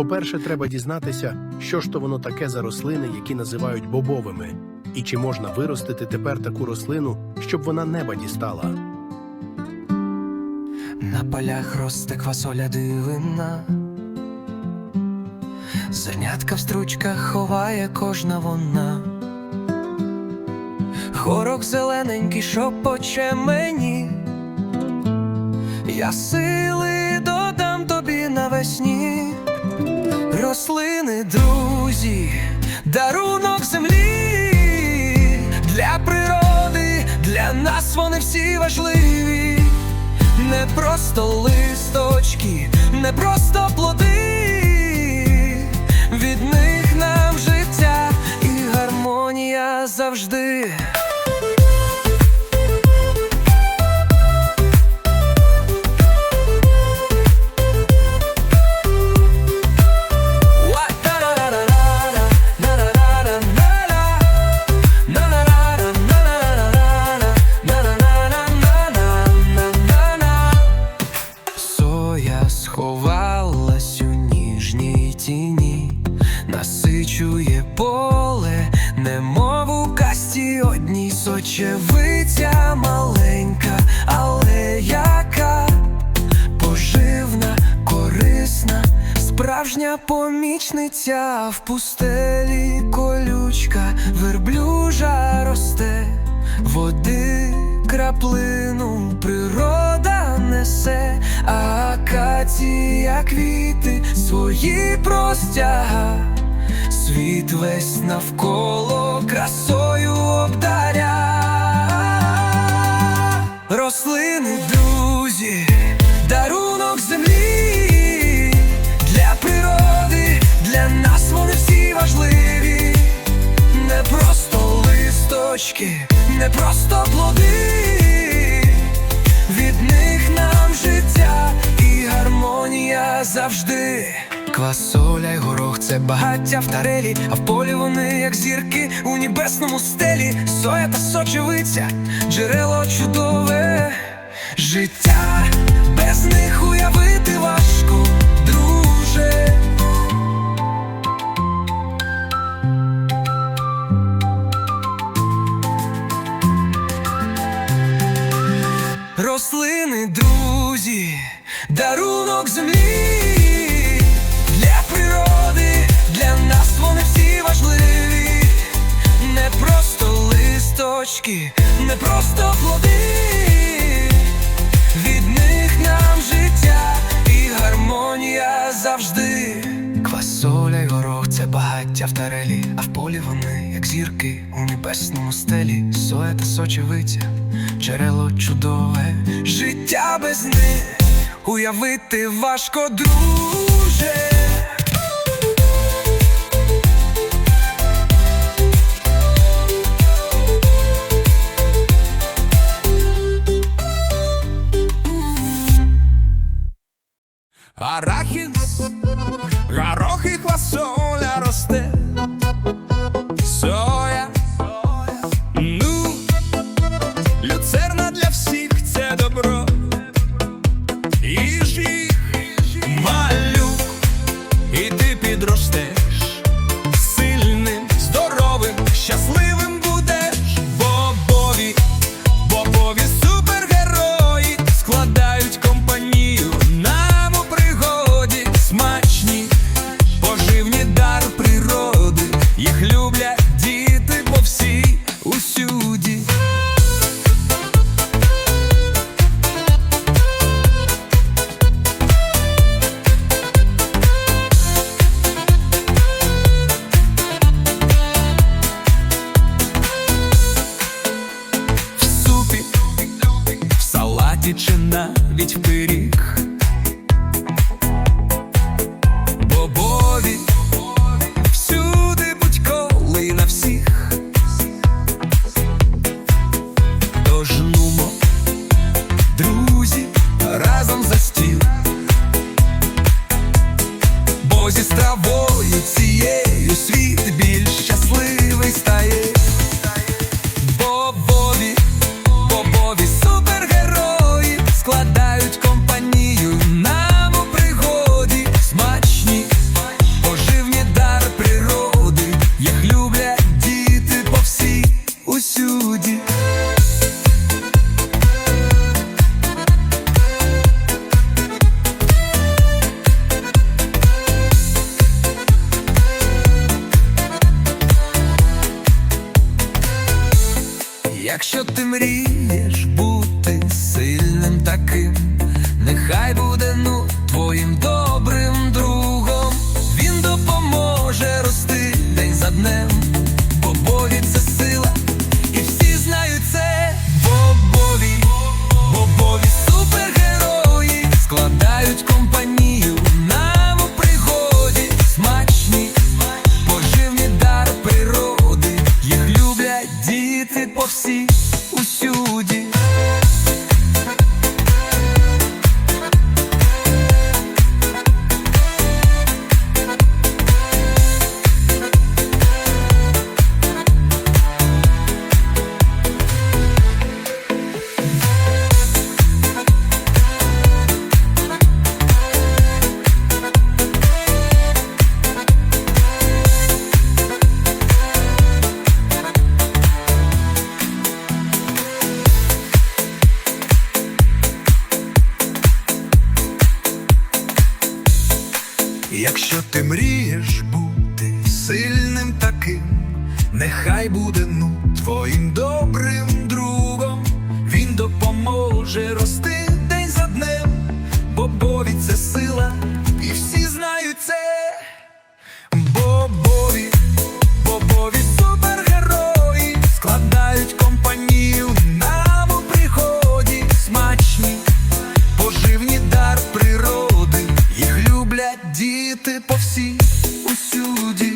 По-перше, треба дізнатися, що ж то воно таке за рослини, які називають бобовими, і чи можна виростити тепер таку рослину, щоб вона неба дістала. На полях росте квасоля дивина, Зернятка в стручках ховає кожна вона. Хорок зелененький шопоче мені, я сили додам тобі навесні, рослини, друзі, дарунок землі для природи, для нас вони всі важливі. Не просто листочки, не просто плоди, від них нам життя і гармонія завжди. Справжня помічниця в пустелі колючка, верблюжа росте, води краплину природа несе, а акація квіти свої простяга, світ весь навколо красою обдаря. Листочки, не просто плоди, від них нам життя і гармонія завжди. Квасоля й горох це багаття в тарелі, а в полі вони, як зірки у небесному стелі, соя та сочевиця, джерело чудове, життя листочки, не просто плоди, від них нам життя і гармонія завжди. Квасоля й горох це багаття в тарелі, а в полі вони, як зірки у небесному стелі, соя та сочевиця, джерело чудове, життя без них уявити важко, друже. Арахіс, діти по всій усюді. в в салаті чи навіть в пиріг. Зі стравою цією світ Якщо ти мрієш бути сильним таким, нехай буде ну твоїм добрим Якщо ти мрієш бути сильним таким, нехай буде ну твоїм добрим другом. Він допоможе рости діти по всій усюді.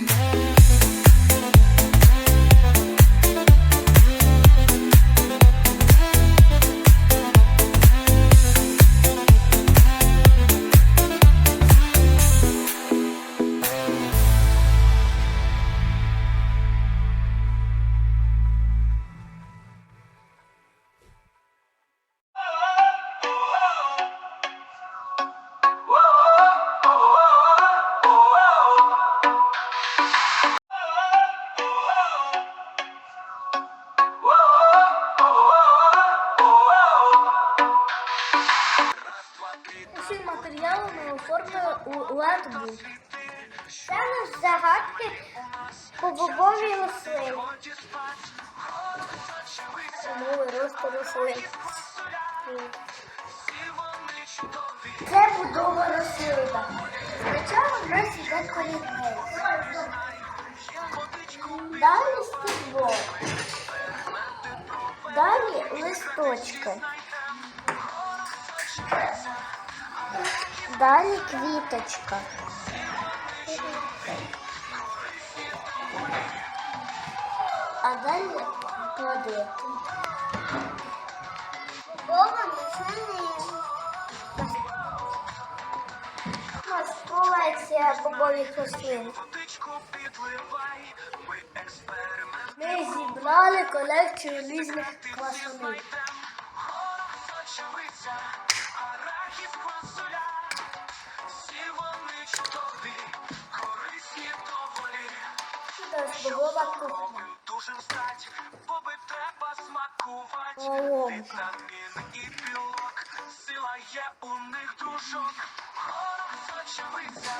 Це наш загадки по бобовій рослині. Умови росту рослин. Це будова рослина. Спочатку в нас йде корінець. Далі стебло. Далі листочки. Далі квіточка. А далі плоди. Бога бобових рослин. Ми зібрали колекцію різних бобова кухня. Дуже встать, боби треба смакувати. О, Вітамін і білок, сила є у них дружок. Горох, сочевиця,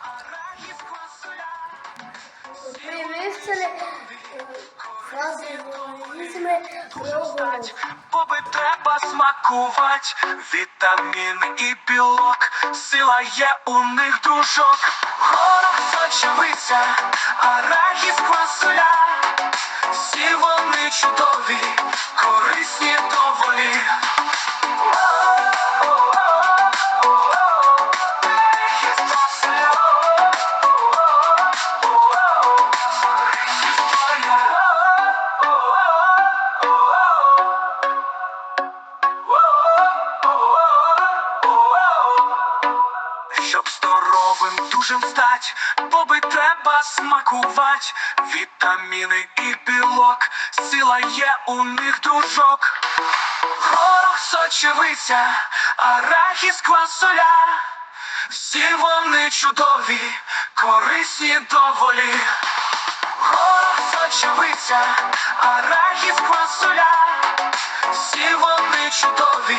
арахіс, квасоля. Ми Боби треба смакувати, вітаміни і білок, сила є у них дружок. Горох, сочевиця, арахіс, квасоля. Всі вони чудові, корисні доволі. Здоровим дужим стать, боби треба смакувати, вітаміни і білок, сила є у них дружок. Горох, сочевиця, арахіс, квасоля. Всі вони чудові, корисні доволі. Горох, сочевиця, арахіс, квасоля. Всі вони чудові,